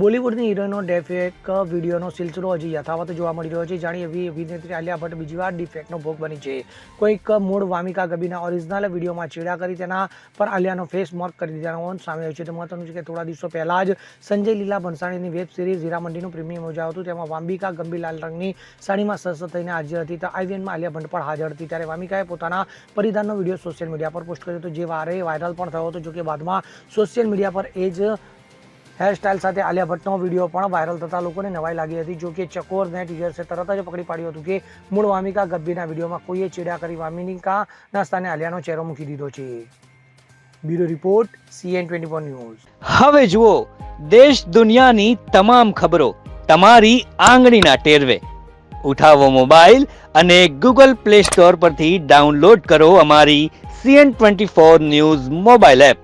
બોલિવૂડની હિરોઈનો ડેફેક વિડીયોનો સિલસિલો હજી યથાવત જોવા મળી રહ્યો છે. જાણી એવી અભિનેત્રી આલિયા ભટ્ટ બીજી વાર ડિફેક્ટનો ભોગ બની છે. કોઈક મૂળ વામિકા ગબીના ઓરિજિનલ વિડીયોમાં છેડા કરી તેના પર આલિયાનો ફેસ માર્ક કરી દીધાનો સામે આવ્યો છે. તે મહત્વનું છે કે થોડા દિવસો પહેલાં જ સંજય લીલા ભણસાણીની વેબ સિરીઝ હીરામંડીનું પ્રીમિયમ યોજાયું હતું. તેમાં વામિકા ગંભીર લાલ રંગની સાડીમાં સસ્ત થઈને હાજર હતી. તો આઈવીએનમાં આલિયા ભટ્ટ પણ હાજર હતી. ત્યારે વામિકાએ પોતાના પરિધાનનો વીડિયો સોશિયલ મીડિયા પર પોસ્ટ કર્યો હતો. જે વારે વાયરલ પણ થયો હતો, જોકે બાદમાં સોશિયલ મીડિયા પર એ જ હેરસ્ટાઇલ સાથે આલિયા ભટ્ટનો વીડિયો પણ વાયરલ થતા લોકોને નવાઈ લાગી હતી. જો કે ચકોર નેટ યુઝર્સે તરત જ પકડી પાડ્યું હતું કે મૂળ વામિકા ગબ્બીના વિડીયોમાં કોઈએ ચેડા કરી વામિનિકાના સ્થાને આલિયાનો ચહેરો મૂકી દીધો છે. Bureau report CN twenty four news. હવે જુઓ, દેશ દુનિયાની તમામ ખબરો તમારી આંગળીના ટેરવે. ઉઠાવો મોબાઈલ અને ગૂગલ પ્લે સ્ટોર પરથી ડાઉનલોડ કરો અમારી CN twenty four news mobile app.